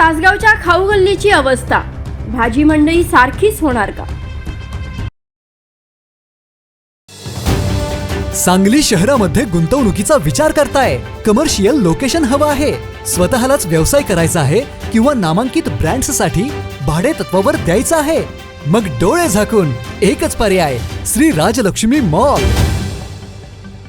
तासगावच्या खाऊ गल्लीची अवस्था. भाजी मंडई सारखीच होणार का? सांगली शहरामध्ये गुंतवणुकीचा विचार करताय. कमर्शियल लोकेशन हवं आहे. स्वतःलाच व्यवसाय करायचा आहे किंवा नामांकित ब्रँड्ससाठी भाडे तत्वावर द्यायचं आहे. मग डोळे झाकून एकच पर्याय श्री राजलक्ष्मी मॉल.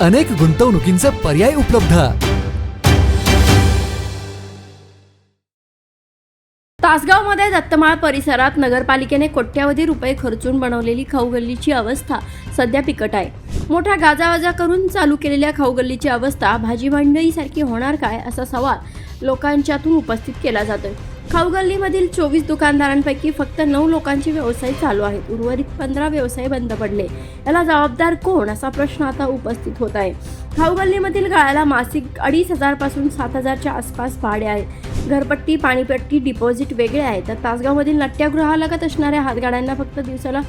अनेक गुंतवणुकींचे पर्याय उपलब्ध. तासगावमध्ये दत्तमाळ परिसरात नगरपालिकेने कोट्यावधी रुपये खर्चून बनवलेली खाऊगल्लीची अवस्था सध्या पिकट आहे. मोठ्या गाजावाजा करून चालू केलेल्या खाऊगल्लीची अवस्था भाजी मंडईसारखी होणार काय असा सवाल लोकांच्यातून उपस्थित केला जातोय. खाऊ गल्लीमधील चोवीस दुकानदारांपैकी फक्त नऊ लोकांचे व्यवसाय चालू आहेत. उर्वरित पंधरा व्यवसाय बंद पडले. याला जबाबदार कोण? असा प्रश्न आता उपस्थित होत आहे. खाऊ गल्लीमधील गाळ्याला मासिक अडीच हजारपासून सात हजारच्या आसपास भाडे आहे. घरपट्टी पाणीपट्टी डिपॉझिट वेगळे आहे तर तासगावमधील नाट्यगृहालगत असणाऱ्या हातगाड्यांना फक्त दिवसाला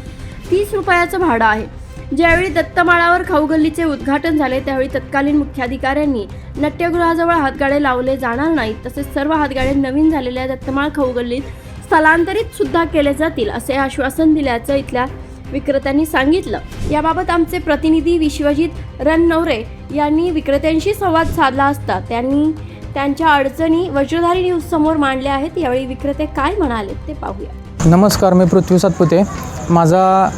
तीस रुपयाचं भाडं आहे. ज्यावेळी दत्तमाळावर खाऊ गल्लीचे उद्घाटन झाले त्यावेळी तत्कालीन मुख्याधिकाऱ्यांनी नाट्यगृहाजवळ हातगाडे लावले जाणार नाहीत तसेच सर्व हातगाडे नवीन झालेल्या दत्तमाळ खाऊ गल्लीत स्थलांतरित सुद्धा केले जातील असे आश्वासन दिल्याचं इथल्या विक्रेत्यांनी सांगितलं. याबाबत आमचे प्रतिनिधी विश्वजित रणनवरे यांनी विक्रेत्यांशी संवाद साधला असता त्यांनी त्यांच्या अडचणी वज्रधारी न्यूज समोर मांडल्या आहेत. यावेळी विक्रेते काय म्हणाले ते पाहूया. नमस्कार मी पृथ्वी सातपुते. माझा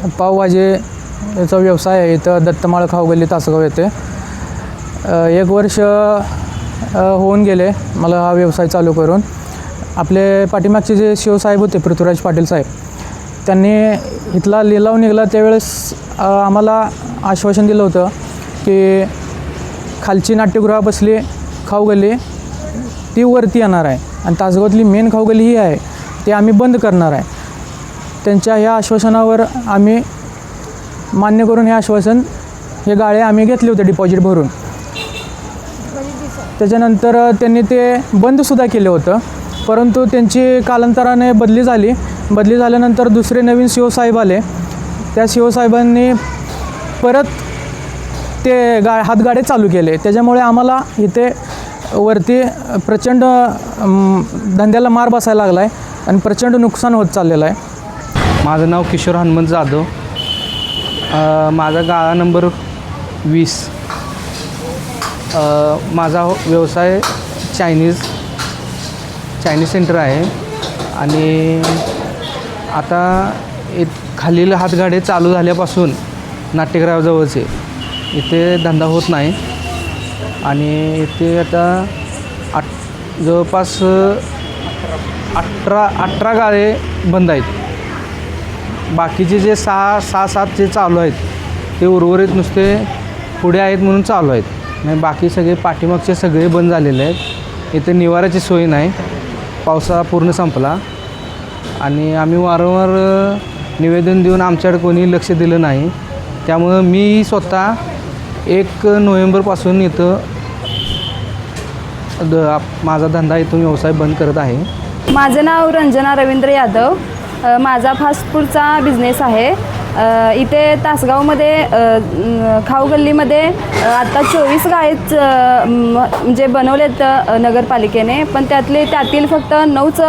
याचा व्यवसाय आहे. इथं दत्तमाळ खाऊगल्ली तासगाव येते. एक वर्ष होऊन गेले मला हा व्यवसाय चालू करून. आपले पाठीमागचे जे शिवसाहेब होते पृथ्वीराज पाटील साहेब त्यांनी इथला लिलाव निघाला त्यावेळेस आम्हाला आश्वासन दिलं होतं की खालची नाट्यगृह बसली खाऊगल्ली ती वरती येणार आहे. आणि तासगावातली मेन खाऊगल्ली ही आहे ती आम्ही बंद करणार आहे. त्यांच्या ह्या आश्वासनावर आम्ही मान्य करून हे आश्वासन हे गाळे आम्ही घेतले होते डिपॉझिट भरून. त्याच्यानंतर त्यांनी ते बंदसुद्धा केलं होतं. परंतु त्यांची कालांतराने बदली झाली. बदली झाल्यानंतर दुसरे नवीन सी साहेब आले. त्या सी साहेबांनी परत ते गा हातगाडे चालू केले. त्याच्यामुळे आम्हाला इथे वरती प्रचंड धंद्याला मार बसायला लागला आहे आणि प्रचंड नुकसान होत चाललेलं आहे. माझं नाव किशोर हनुमंत जाधव. माझा गाळा नंबर वीस. माझा हो, व्यवसाय चायनीज चायनीज सेंटर आहे. आणि आता एक खालील हातगाडे चालू झाल्यापासून नाट्यगृहाजवळचे इथे धंदा होत नाही. आणि इथे आता आठ जवळपास अठरा अठरा गाळे बंद आहेत. बाकीचे जे सहा सहा सात जे चालू आहेत ते उर्वरित नुसते पुढे आहेत म्हणून चालू आहेत. नाही बाकी सगळे पाठीमागचे सगळे बंद झालेले आहेत. इथे निवाऱ्याची सोय नाही. पावसाळा पूर्ण संपला. आणि आम्ही वारंवार निवेदन देऊन आमच्याकडे कोणी लक्ष दिलं नाही. त्यामुळं मी स्वतः एक नोव्हेंबरपासून इथं द माझा धंदा इथून व्यवसाय बंद करत आहे. माझं नाव रंजना रवींद्र यादव. माझा फास्ट फूडचा बिझनेस आहे इथे तासगावमध्ये खाऊ गल्लीमध्ये आत्ता चोवीस गायच म्हणजे बनवलेत नगरपालिकेने. पण त्यातले त्यातील फक्त नऊच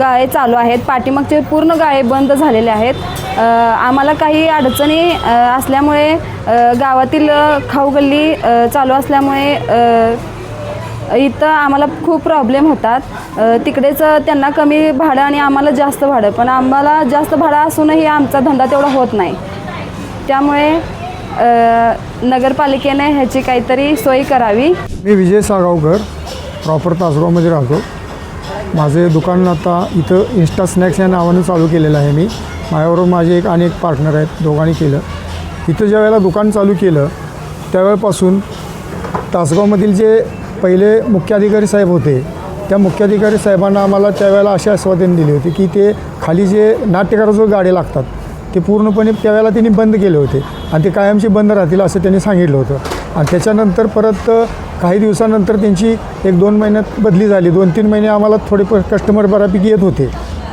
गाळे चालू आहेत. पाठीमागचे पूर्ण गाळे बंद झालेले आहेत. आम्हाला काही अडचणी असल्यामुळे गावातील खाऊ गल्ली चालू असल्यामुळे इथं आम्हाला खूप प्रॉब्लेम होतात. तिकडेच त्यांना कमी भाडं आणि आम्हाला जास्त भाडं पण आम्हाला जास्त भाडं असूनही आमचा धंदा तेवढा होत नाही. त्यामुळे नगरपालिकेने ह्याची काहीतरी सोय करावी. मी विजय सागावकर प्रॉपर तासगावमध्ये राहतो. माझे दुकान आता इथं इन्स्टा स्नॅक्स या नावानं चालू केलेलं आहे मी. माझ्याबरोबर माझे एक आणि एक पार्टनर आहेत दोघांनी केलं. इथं ज्या वेळेला दुकान चालू केलं त्यावेळेपासून तासगावमधील जे पहिले मुख्याधिकारी साहेब होते त्या मुख्याधिकारी साहेबांना आम्हाला त्यावेळेला अशी आश्वासन दिली होती की ते खाली जे नाट्यकाराजवळ गाडे लागतात ते पूर्णपणे त्यावेळेला त्यांनी बंद केले होते आणि ते कायमचे बंद राहतील असं त्यांनी सांगितलं होतं. आणि त्याच्यानंतर परत काही दिवसानंतर त्यांची एक दोन महिन्यात बदली झाली. दोन तीन महिने आम्हाला थोडे प कस्टमर बऱ्यापैकी येत होते.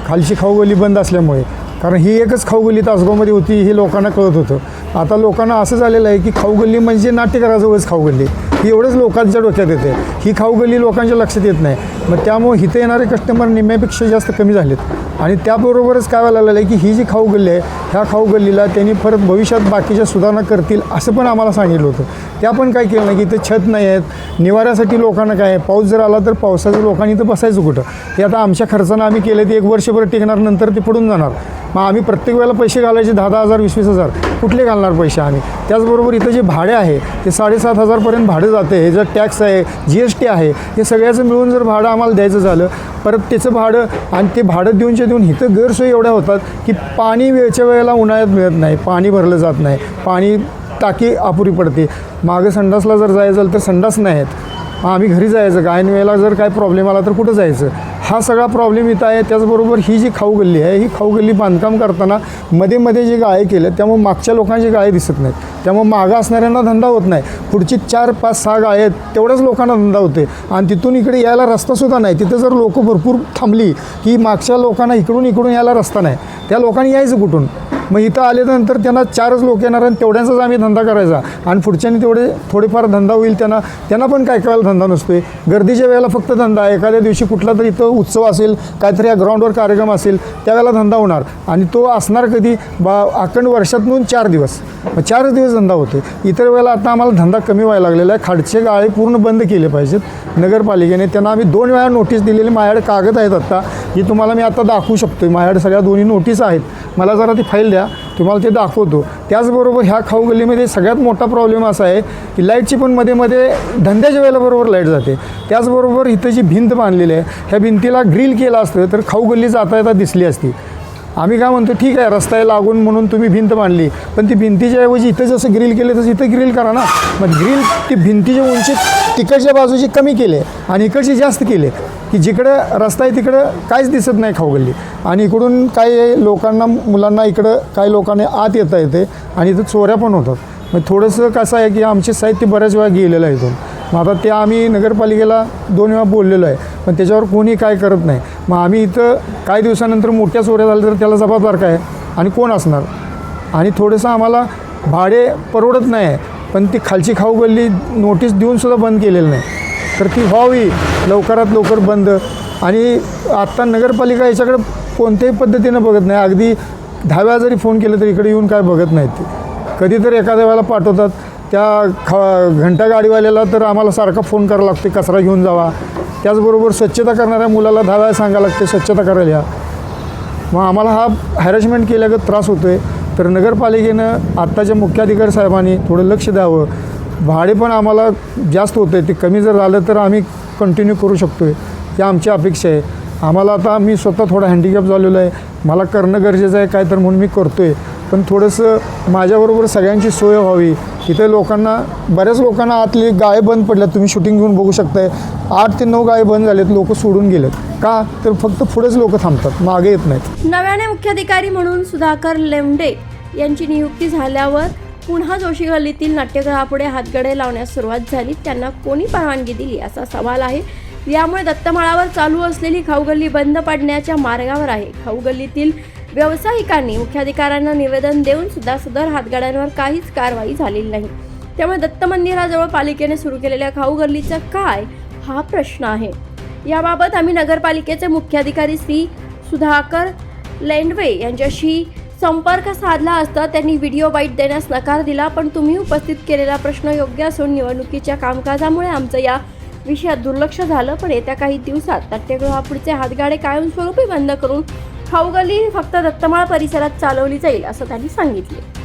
खालची खाऊगल्ली बंद असल्यामुळे. कारण ही एकच खाऊगल्ली तासगावमध्ये होती हे लोकांना कळत होतं. आता लोकांना असं झालेलं आहे की खाऊगल्ली म्हणजे नाट्यकाराजवळच खाऊगल्ली ही एवढंच लोकांच्या डोक्यात येते. ही खाऊगल्ली लोकांच्या लक्षात येत नाही. मग त्यामुळे इथं येणारे कस्टमर निम्म्यापेक्षा जास्त कमी झालेत. आणि त्याबरोबरच काय व्हायला लागलं आहे की ही जी खाऊगल्ली आहे ह्या खाऊगल्लीला त्यांनी परत भविष्यात बाकीच्या सुधारणा करतील असं पण आम्हाला सांगितलं होतं. त्या पण काय केलं नाही की इथं छत नाही आहेत. निवाऱ्यासाठी लोकांना काय आहे? पाऊस जर आला तर पावसाचं लोकांनी इथं बसायचं कुठं? ते आता आमच्या खर्चानं आम्ही केलं ते एक वर्षभर टिकणार नंतर ते पडून जाणार. मग आम्ही प्रत्येक वेळेला पैसे घालायचे दहा दहा हजार वीस वीस हजार. कुठले घालणार पैसे आम्ही? त्याचबरोबर इथं जे भाडे आहे ते साडेसात हजारपर्यंत भाडं जाते. हे जर टॅक्स आहे जी एस टी आहे हे सगळ्याचं मिळून जर भाडं आम्हाला द्यायचं झालं परत त्याचं भाडं आणि ते भाडं देऊनच्या देऊन इथं गैरसोयी एवढ्या होतात की पाणी वेळच्या वेळेला उन्हाळ्यात मिळत नाही पाणी भरलं जात नाही पाणी टाकी अपुरी पडते. मागं संडासला जर जायचं तर संडास नाही आहेत आम्ही घरी जायचं. गायन वेळेला जर काय प्रॉब्लेम आला तर कुठं जायचं? हा सगळा प्रॉब्लेम इथं आहे. त्याचबरोबर ही जी खाऊ गल्ली आहे ही खाऊ गल्ली बांधकाम करताना मध्ये मध्ये जे गाळे केलं त्यामुळे मागच्या लोकांची गाळे दिसत नाहीत. त्यामुळे मागं असणाऱ्यांना धंदा होत नाही. पुढची चार पाच सहा गाळे आहेत तेवढ्याच लोकांना धंदा होते आणि तिथून इकडे यायला रस्तासुद्धा नाही. तिथं जर लोकं भरपूर थांबली की मागच्या लोकांना इकडून इकडून यायला रस्ता नाही. त्या लोकांनी यायचं कुठून? मग इथं आल्यानंतर त्यांना चारच लोक येणार आणि तेवढ्यांचाच आम्ही धंदा करायचा. आणि पुढच्यानी तेवढे थोडेफार धंदा होईल त्यांना त्यांना पण काय करायला धंदा नसतोय. गर्दीच्या वेळेला फक्त धंदा एखाद्या दिवशी कुठला तरी इथं उत्सव असेल काहीतरी या ग्राउंडवर कार्यक्रम असेल त्यावेळेला धंदा होणार. आणि तो असणार कधी? बा अखंड वर्षातून चार दिवस. मग चारच दिवस धंदा होते इतर वेळेला आता आम्हाला धंदा कमी व्हायला लागलेला आहे. खाडचे गाळे पूर्ण बंद केले पाहिजेत. नगरपालिकेने त्यांना आम्ही दोन वेळा नोटीस दिलेली. माझ्याकडे कागद आहेत आत्ता. ही तुम्हाला मी आता दाखवू शकतो माझ्याकडे सगळ्या दोन्ही नोटीस आहेत. मला जरा ती फाईल द्या. तुम्हाला ते दाखवतो. त्याचबरोबर ह्या खाऊ गल्लीमध्ये सगळ्यात मोठा प्रॉब्लेम असा आहे की लाईटची पण मध्ये मध्ये धंद्याच्या वेळेला बरोबर लाइट जाते. त्याचबरोबर इथं जी भिंत बांधलेली आहे ह्या भिंतीला ग्रिल केलं असतं तर खाऊ गल्ली जाता येता दिसली असती. आम्ही काय म्हणतो ठीक आहे रस्त्याला लागून म्हणून तुम्ही भिंत बांधली पण ती भिंतीच्या ऐवजी इथं जसं ग्रिल केलं तसं इथं ग्रिल करा ना. मग ग्रिल ती भिंतीच्या उंची तिकडच्या बाजूची कमी केले आणि इकडची जास्त केले. की जिकडं रस्ता आहे तिकडं काहीच दिसत नाही खाऊगल्ली आणि इकडून काही लोकांना मुलांना इकडं काही लोकांना आत येता येते आणि इथं चोऱ्या पण होतात. मग थोडंसं कसं आहे की आमचे साहित्य बऱ्याच वेळा गेलेलं आहे इथून. मग आता ते आम्ही नगरपालिकेला दोन वेळा बोललेलो आहे पण त्याच्यावर कोणी काय करत नाही. मग आम्ही इथं काही दिवसानंतर मोठ्या चोऱ्या झाल्या तर त्याला जबाबदार काय? आणि कोण असणार? आणि थोडंसं आम्हाला भाडे परवडत नाही आहे पण ती खालची खाऊ गल्ली नोटीस देऊनसुद्धा बंद केलेलं नाही. तर ती व्हावी लवकरात लवकर बंद. आणि आत्ता नगरपालिका याच्याकडे कोणत्याही पद्धतीनं बघत नाही. अगदी दहा वेळा जरी फोन केलं तरी इकडे येऊन काय बघत नाहीत ते. कधी तर एखाद्या वेळेला पाठवतात. त्या ख घंटा गाडीवाल्याला तर आम्हाला सारखा फोन करावा लागते कचरा घेऊन जावा. त्याचबरोबर स्वच्छता करणाऱ्या मुलाला दहा वेळा सांगायला लागते स्वच्छता करायला या. मग आम्हाला हा हॅरेसमेंट केल्यागत त्रास होतो आहे तर नगरपालिकेनं आत्ताच्या मुख्याधिकारी साहेबांनी थोडं लक्ष द्यावं. भाडे पण आम्हाला जास्त होतं आहे ते कमी जर झालं तर आम्ही कंटिन्यू करू शकतो आहे ही आमची अपेक्षा आहे. आम्हाला आता मी स्वतः थोडा हँडिकॅप झालेलो आहे. मला करणं गरजेचं आहे काय तर म्हणून मी करतो आहे पण थोडंसं माझ्याबरोबर सगळ्यांची सोय व्हावी. इथे लोकांना बऱ्याच लोकांना आतली गाय बंद पडल्यात. तुम्ही शूटिंग घेऊन बघू शकताय. आठ ते नऊ गाय बंद झालेत. लोक सोडून गेलेत. का? तर फक्त पुढेच लोक थांबतात. मागे येत नाहीत. नव्याने मुख्याधिकारी म्हणून सुधाकर लेमडे यांची नियुक्ती झाल्यावर पुन्हा जोशी गल्लीतील नाट्यगृहापुढे हातगडे लावण्यास सुरुवात झाली. त्यांना कोणी परवानगी दिली असा सवाल आहे. यामुळे दत्तमाळावर चालू असलेली खाऊगल्ली बंद पडण्याच्या मार्गावर आहे. खाऊगल्लीतील व्यावसायिकांनी मुख्याधिकाऱ्यांना निवेदन देऊन सुद्धा सदर हातगाड्यांवर काहीच कारवाई झालेली नाही. त्यामुळे दत्त मंदिराजवळ पालिकेने सुरू केलेल्या खाऊ गल्लीचा काय हा प्रश्न आहे. याबाबत आम्ही नगरपालिकेचे मुख्याधिकारी श्री सुधाकर लेंडवे यांच्याशी संपर्क साधला असता त्यांनी व्हिडिओ बाईट देण्यास नकार दिला पण तुम्ही उपस्थित केलेला प्रश्न योग्य असून निवडणुकीच्या कामकाजामुळे आमचं या विषयात दुर्लक्ष झालं पण येत्या काही दिवसात नाट्यगृहापुढचे हातगाडे कायमस्वरूपी बंद करून खाऊगली फक्त दत्तमाळ परिसरात चालवली जाईल असं त्यांनी सांगितले.